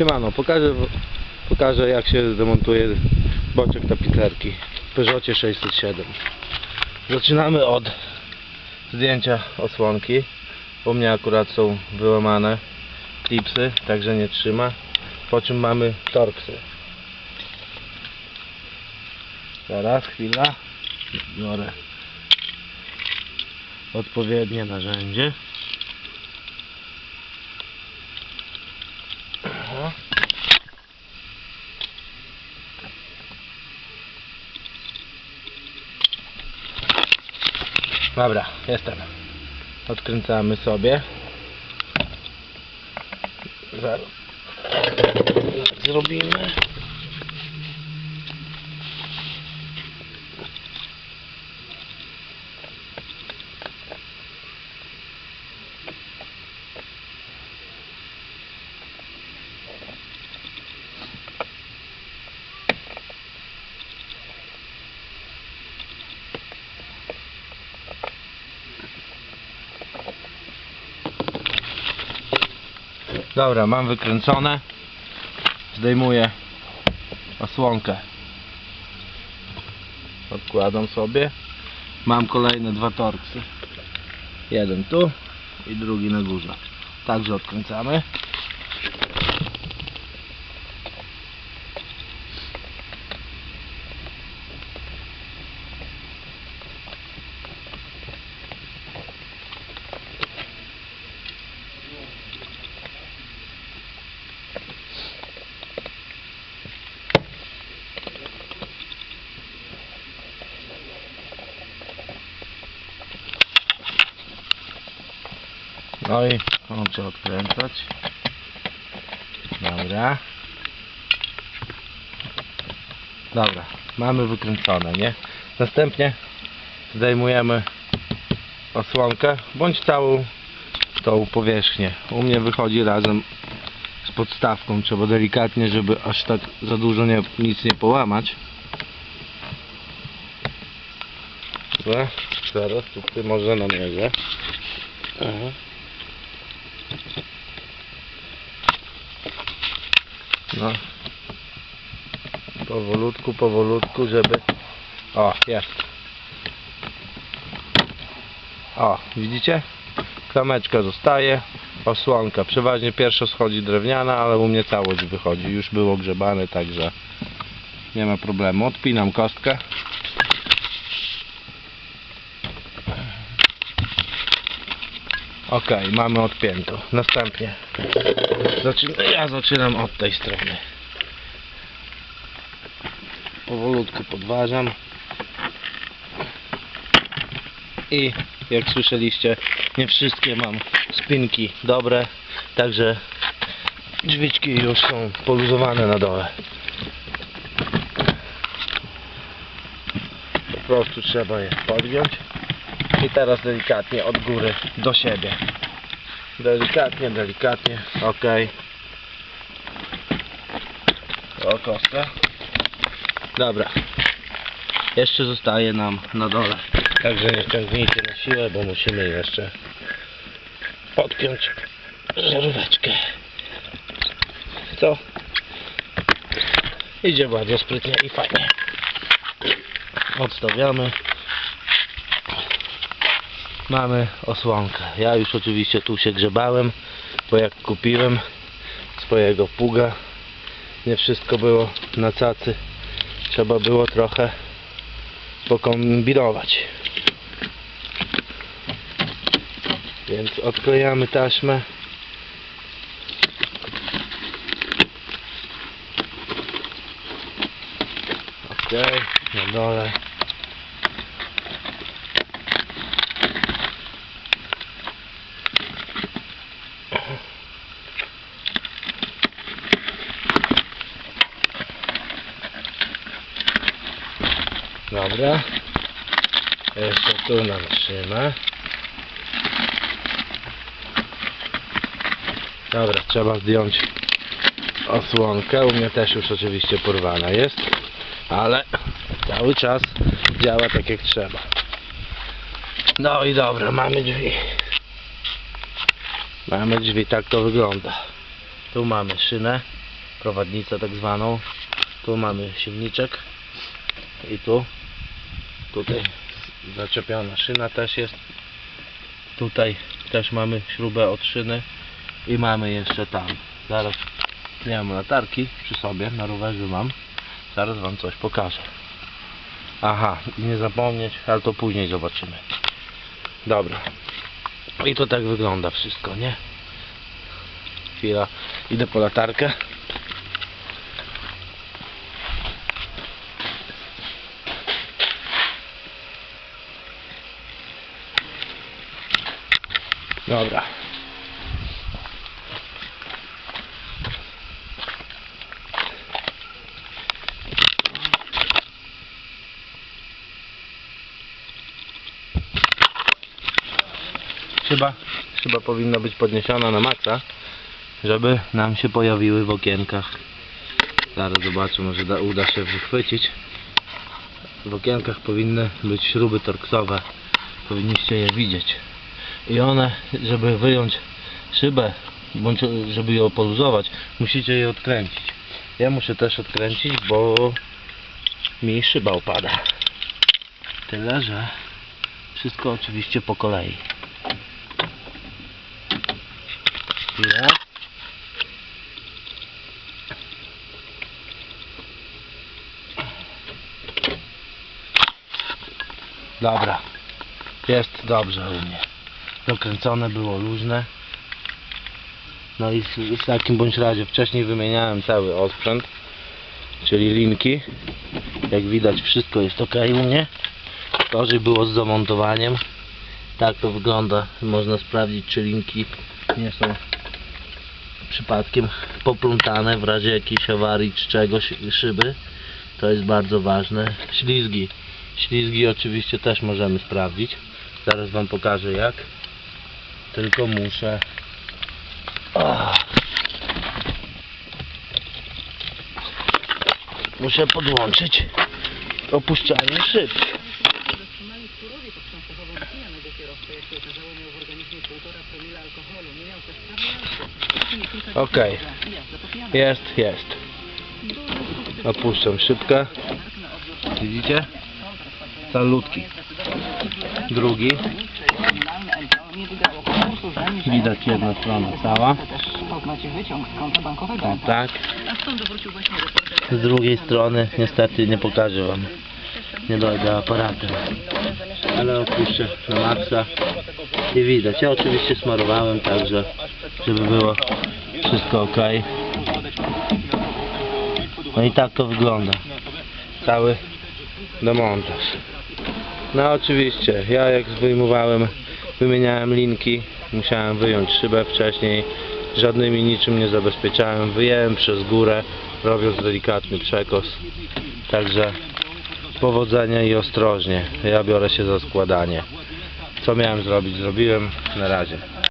Siemano, pokażę, pokażę jak się demontuje boczek tapicerki w Peugeotie 607. Zaczynamy od zdjęcia osłonki. U mnie akurat są wyłamane klipsy, także nie trzyma. Po czym mamy torksy. Teraz, chwila. Biorę odpowiednie narzędzie. Aha. Dobra, jestem. Odkręcamy sobie. Zaraz. Zrobimy. Dobra, mam wykręcone. Zdejmuję osłonkę. Odkładam sobie. Mam kolejne dwa torksy. Jeden tu i drugi na górze. Także odkręcamy. No i kończę odkręcać. Dobra. Dobra, mamy wykręcone, nie? Następnie zdejmujemy osłonkę, bądź całą tą powierzchnię. U mnie wychodzi razem z podstawką. Trzeba delikatnie, żeby aż tak za dużo nie, nic nie połamać. Dobra, zaraz tutaj może namierzę. Aha. No. Powolutku, powolutku, żeby... O, jest. O, widzicie? Klameczka zostaje, osłonka. Przeważnie pierwsza schodzi drewniana, ale u mnie całość wychodzi. Już było grzebane, także nie ma problemu. Odpinam kostkę. Ok, mamy odpiętą. Następnie zaczyna, ja zaczynam od tej strony. Powolutku podważam. I jak słyszeliście, nie wszystkie mam spinki dobre, także drzwiczki już są poluzowane na dole. Po prostu trzeba je podgiąć. I teraz delikatnie od góry do siebie. Delikatnie, delikatnie. Ok. O kostkę. Dobra. Jeszcze zostaje nam na dole. Także nie ciągnijcie na siłę, bo musimy jeszcze podpiąć żaróweczkę. Co? Idzie bardzo sprytnie i fajnie. Odstawiamy. Mamy osłonkę. Ja już oczywiście tu się grzebałem, bo jak kupiłem swojego pługa, nie wszystko było na cacy. Trzeba było trochę pokombinować. Więc odklejamy taśmę. Ok, na dole. Dobra. Jeszcze tu na szynę. Dobra, trzeba zdjąć osłonkę. U mnie też już oczywiście porwana jest. Ale cały czas działa tak jak trzeba. No i dobra, mamy drzwi. Mamy drzwi, tak to wygląda. Tu mamy szynę. prowadnicę tak zwaną. Tu mamy silniczek i tu tutaj zaczepiona szyna też jest. Tutaj też mamy śrubę od szyny i mamy jeszcze tam. Zaraz nie mam latarki przy sobie, na rowerze mam. Zaraz wam coś pokażę. Aha, nie zapomnieć, ale to później zobaczymy. Dobra. I to tak wygląda wszystko, nie? Chwila, idę po latarkę. Dobra. Chyba, chyba powinna być podniesiona na maksa, żeby nam się pojawiły w okienkach. Zaraz zobaczę, może da, uda się wychwycić. W okienkach powinny być śruby torksowe. Powinniście je widzieć. I one, żeby wyjąć szybę, bądź żeby ją poluzować, musicie je odkręcić. Ja muszę też odkręcić, bo mi szyba opada. Tyle, że wszystko oczywiście po kolei. Chwilę. Dobra. Jest dobrze u mnie. Dokręcone było luźne. No i w, w takim bądź razie wcześniej wymieniałem cały osprzęt, czyli linki. Jak widać wszystko jest ok u mnie. Gorzej było z zamontowaniem. Tak to wygląda. Można sprawdzić czy linki nie są przypadkiem poplątane w razie jakiejś awarii czy czegoś szyby. To jest bardzo ważne. Ślizgi. Ślizgi oczywiście też możemy sprawdzić. Zaraz wam pokażę jak. Tylko muszę. Muszę podłączyć opuszczalnie szyb. Zatrzymali w Turowie pod częstową pijanego kierowcę. Jak się okazało, miał w organizmie 1,5 promila alkoholu. Nie miał też prawa jazdy. Kilka Okej. dni jazda po pijanej. Jest, jest. Odpuszczam szybkę. Widzicie? Salutki. Drugi. Widać jedna strona cała. tak. Z drugiej strony niestety nie pokażę wam. Nie dojdę aparatem. Ale opuszczę na maksa. I widać. Ja oczywiście smarowałem także, żeby było wszystko ok. No i tak to wygląda. Cały demontaż. No oczywiście, ja jak wyjmowałem, wymieniałem linki, musiałem wyjąć szybę wcześniej, żadnymi niczym nie zabezpieczałem, wyjąłem przez górę, robiąc delikatny przekos. Także powodzenia i ostrożnie. Ja biorę się za składanie. Co miałem zrobić, zrobiłem. Na razie.